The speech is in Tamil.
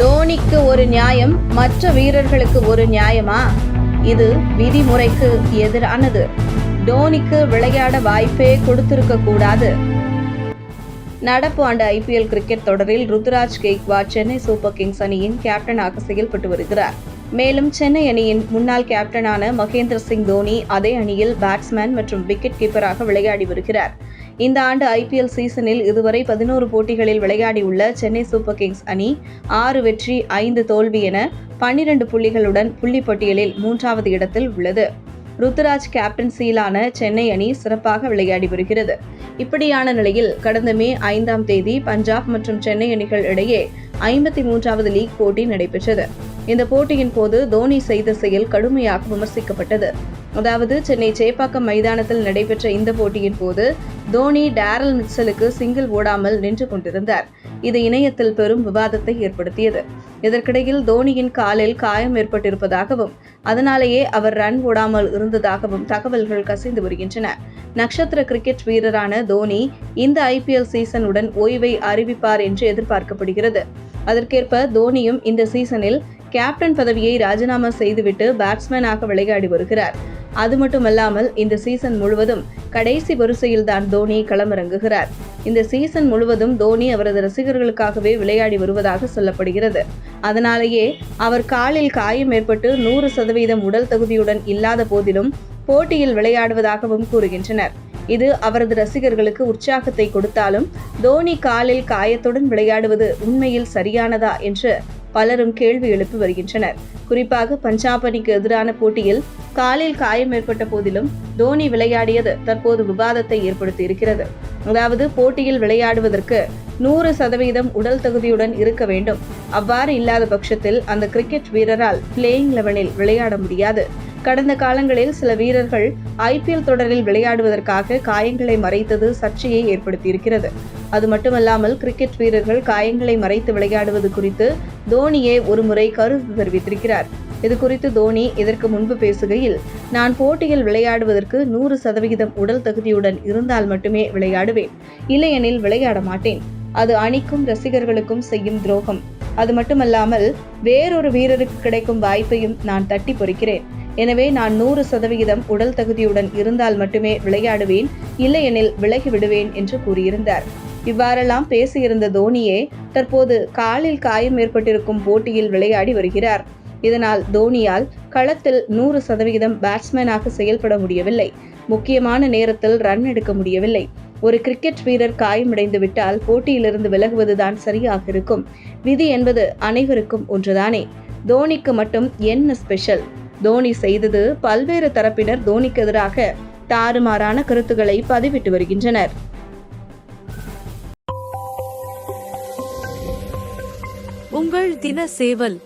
டோனிக்கு ஒரு நியாயம் மற்ற வீரர்களுக்கு ஒரு நியாயமா? இது விதிமுறைக்கு எதிரானது. டோனிக்கு விளையாட வாய்ப்பே கொடுத்திருக்க கூடாது. நடப்பு ஆண்டு ஐபிஎல் கிரிக்கெட் தொடரில் ருத்ராஜ் கெய்க்வா சென்னை சூப்பர் கிங்ஸ் அணியின் கேப்டனாக செயல்பட்டு வருகிறார். மேலும் சென்னை அணியின் முன்னாள் கேப்டனான மகேந்திர சிங் தோனி அதே அணியில் பேட்ஸ்மேன் மற்றும் விக்கெட் கீப்பராக விளையாடி வருகிறார். இந்த ஆண்டு ஐபிஎல் சீசனில் இதுவரை பதினோரு போட்டிகளில் விளையாடியுள்ள சென்னை சூப்பர் கிங்ஸ் அணி ஆறு வெற்றி ஐந்து தோல்வி என பன்னிரண்டு புள்ளிகளுடன் புள்ளிப்பட்டியலில் மூன்றாவது இடத்தில் உள்ளது. ருத்துராஜ் கேப்டன்சியிலான சென்னை அணி சிறப்பாக விளையாடி வருகிறது. இப்படியான நிலையில் கடந்த மே ஐந்தாம் தேதி பஞ்சாப் மற்றும் சென்னை அணிகள் இடையே ஐம்பத்தி மூன்றாவது லீக் போட்டி நடைபெற்றது. இந்த போட்டியின் போது தோனி செய்த செயல் கடுமையாக விமர்சிக்கப்பட்டது. அதாவது சென்னை சேப்பாக்கம் மைதானத்தில் நடைபெற்ற இந்த போட்டியின் போது தோனி டேரல் மிட்சலுக்கு சிங்கிள் ஓடாமல் நின்று கொண்டிருந்தார். இது இணையத்தில் பெரும் விவாதத்தை ஏற்படுத்தியது. இதற்கிடையில் தோனியின் காலில் காயம் ஏற்பட்டிருப்பதாகவும் அதனாலேயே அவர் ரன் ஓடாமல் இருந்ததாகவும் தகவல்கள் கசிந்து வருகின்றன. நட்சத்திர கிரிக்கெட் வீரரான தோனி இந்த ஐபிஎல் சீசனுடன் ஓய்வை அறிவிப்பார் என்று எதிர்பார்க்கப்படுகிறது. அதற்கேற்ப தோனியும் இந்த சீசனில் கேப்டன் பதவியை ராஜினாமா செய்துவிட்டு பேட்ஸ்மேனாக விளையாடி வருகிறார். அது மட்டுமல்லாமல் இந்த சீசன் முழுவதும் கடைசி வரிசையில்தான் தோனி களமிறங்குகிறார். இந்த சீசன் முழுவதும் தோனி அவரது ரசிகர்களுக்காகவே விளையாடி வருவதாக சொல்லப்படுகிறது. அதனாலேயே அவர் காலில் காயம் ஏற்பட்டு நூறு சதவீதம் உடல் தகுதியுடன் இல்லாத போதிலும் போட்டியில் விளையாடுவதாகவும் கூறுகின்றனர். இது அவரது ரசிகர்களுக்கு உற்சாகத்தை கொடுத்தாலும் தோனி காலில் காயத்துடன் விளையாடுவது உண்மையில் சரியானதா என்று பலரும் கேள்வி எழுப்பி வருகின்றனர். குறிப்பாக பஞ்சாப் அணிக்கு எதிரான போட்டியில் காலில் காயம் ஏற்பட்ட போதிலும் தோனி விளையாடியது தற்போது விவாதத்தை ஏற்படுத்தி இருக்கிறது. அதாவது போட்டியில் விளையாடுவதற்கு நூறு சதவீதம் உடல் தகுதியுடன் இருக்க வேண்டும். அவ்வாறு இல்லாத பட்சத்தில் அந்த கிரிக்கெட் வீரரால் பிளேயிங் லெவனில் விளையாட முடியாது. கடந்த காலங்களில் சில வீரர்கள் ஐபிஎல் தொடரில் விளையாடுவதற்காக காயங்களை மறைத்தது சர்ச்சையை ஏற்படுத்தியிருக்கிறது அது மட்டுமல்லாமல் கிரிக்கெட் வீரர்கள் காயங்களை மறைத்து விளையாடுவது குறித்து தோனியே ஒருமுறை கருத்து தெரிவித்திருக்கிறார். இது குறித்து தோனி இதற்கு முன்பு பேசுகையில் நான் போட்டியில் விளையாடுவதற்கு நூறு சதவிகிதம் உடல் தகுதியுடன் இருந்தால் மட்டுமே விளையாடுவேன். இல்லையெனில் விளையாட மாட்டேன். அது அணிக்கும் ரசிகர்களுக்கும் செய்யும் துரோகம். அது மட்டுமல்லாமல் வேறொரு வீரருக்கு கிடைக்கும் வாய்ப்பையும் நான் தட்டி பொறிக்கிறேன். எனவே நான் நூறு சதவிகிதம் உடல் தகுதியுடன் இருந்தால் மட்டுமே விளையாடுவேன். இல்லையெனில் விலகி விடுவேன் என்று கூறியிருந்தார். இவ்வாறெல்லாம் பேசியிருந்த தோனியே தற்போது காலில் காயம் ஏற்பட்டிருக்கும் போட்டியில் விளையாடி வருகிறார். இதனால் தோனியால் களத்தில் நூறு சதவிகிதம் பேட்ஸ்மேனாக செயல்பட முடியவில்லை. முக்கியமான நேரத்தில் ரன் எடுக்க முடியவில்லை. ஒரு கிரிக்கெட் வீரர் காயமடைந்து விட்டால் போட்டியிலிருந்து விலகுவதுதான் சரியாக இருக்கும். விதி என்பது அனைவருக்கும் ஒன்றுதானே. தோனிக்கு மட்டும் என்ன ஸ்பெஷல் தோனி செய்தது பல்வேறு தரப்பினர் தோனிக்கு எதிராக தாறுமாறான கருத்துக்களை பதிவிட்டு வருகின்றனர். உங்கள் தின சேவல்